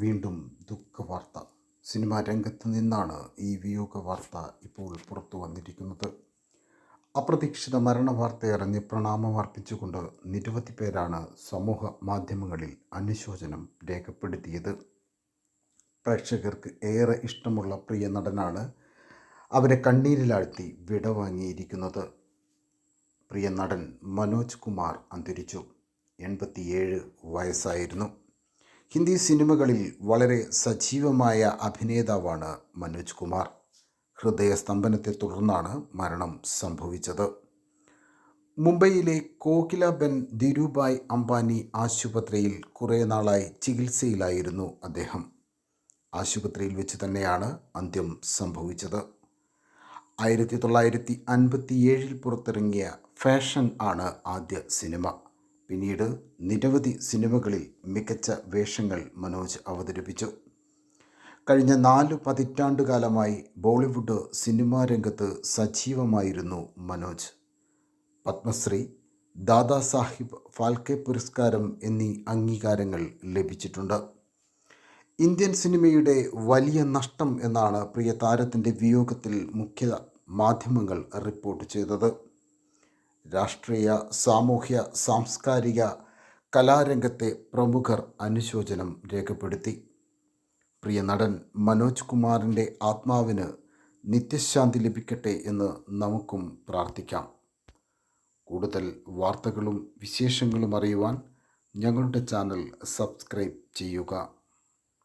വീണ്ടും ദുഃഖവാർത്ത. സിനിമാ രംഗത്ത് നിന്നാണ് ഈ വിയോഗ വാർത്ത ഇപ്പോൾ പുറത്തു വന്നിരിക്കുന്നത്. അപ്രതീക്ഷിത മരണ വാർത്തയറിഞ്ഞ് പ്രണാമം അർപ്പിച്ചുകൊണ്ട് നിരവധി പേരാണ് സമൂഹ മാധ്യമങ്ങളിൽ അനുശോചനം രേഖപ്പെടുത്തിയത്. പ്രേക്ഷകർക്ക് ഏറെ ഇഷ്ടമുള്ള പ്രിയ നടനാണ് അവരെ കണ്ണീരിലാഴ്ത്തി വിടവാങ്ങിയിരിക്കുന്നത് പ്രിയ നടൻ മനോജ് കുമാർ അന്തരിച്ചു. എൺപത്തിയേഴ് വയസ്സായിരുന്നു. ഹിന്ദി സിനിമകളിൽ വളരെ സജീവമായ അഭിനേതാവാണ് മനോജ് കുമാർ. ഹൃദയസ്തംഭനത്തെ തുടർന്നാണ് മരണം സംഭവിച്ചത്. മുംബൈയിലെ കോകിലബെൻ ധിരുഭായ് അംബാനി ആശുപത്രിയിൽ കുറേ നാളായി ചികിത്സയിലായിരുന്നു അദ്ദേഹം. ആശുപത്രിയിൽ വെച്ച് തന്നെയാണ് അന്ത്യം സംഭവിച്ചത്. ആയിരത്തി തൊള്ളായിരത്തി അൻപത്തിയേഴിൽ പുറത്തിറങ്ങിയ ഫാഷൻ ആണ് ആദ്യ സിനിമ. പിന്നീട് നിരവധി സിനിമകളിൽ മികച്ച വേഷങ്ങൾ മനോജ് അവതരിപ്പിച്ചു. കഴിഞ്ഞ നാല് പതിറ്റാണ്ടുകാലമായി ബോളിവുഡ് സിനിമാ രംഗത്ത് സജീവമായിരുന്നു മനോജ്. പത്മശ്രീ ദാദാസാഹിബ് ഫാൽക്കെ പുരസ്കാരം എന്നീ അംഗീകാരങ്ങൾ ലഭിച്ചിട്ടുണ്ട്. ഇന്ത്യൻ സിനിമയുടെ വലിയ നഷ്ടം എന്നാണ് പ്രിയ താരത്തിന്റെ വിയോഗത്തിൽ മുഖ്യ മാധ്യമങ്ങൾ റിപ്പോർട്ട് ചെയ്തത്. രാഷ്ട്രീയ സാമൂഹ്യ സാംസ്കാരിക കലാരംഗത്തെ പ്രമുഖർ അനുശോചനം രേഖപ്പെടുത്തി. പ്രിയ നടൻ മനോജ് കുമാറിന്റെ ആത്മാവിന് നിത്യശാന്തി ലഭിക്കട്ടെ എന്ന് നമുക്കും പ്രാർത്ഥിക്കാം. കൂടുതൽ വാർത്തകളും വിശേഷങ്ങളും അറിയുവാൻ ഞങ്ങളുടെ ചാനൽ സബ്സ്ക്രൈബ് ചെയ്യുക.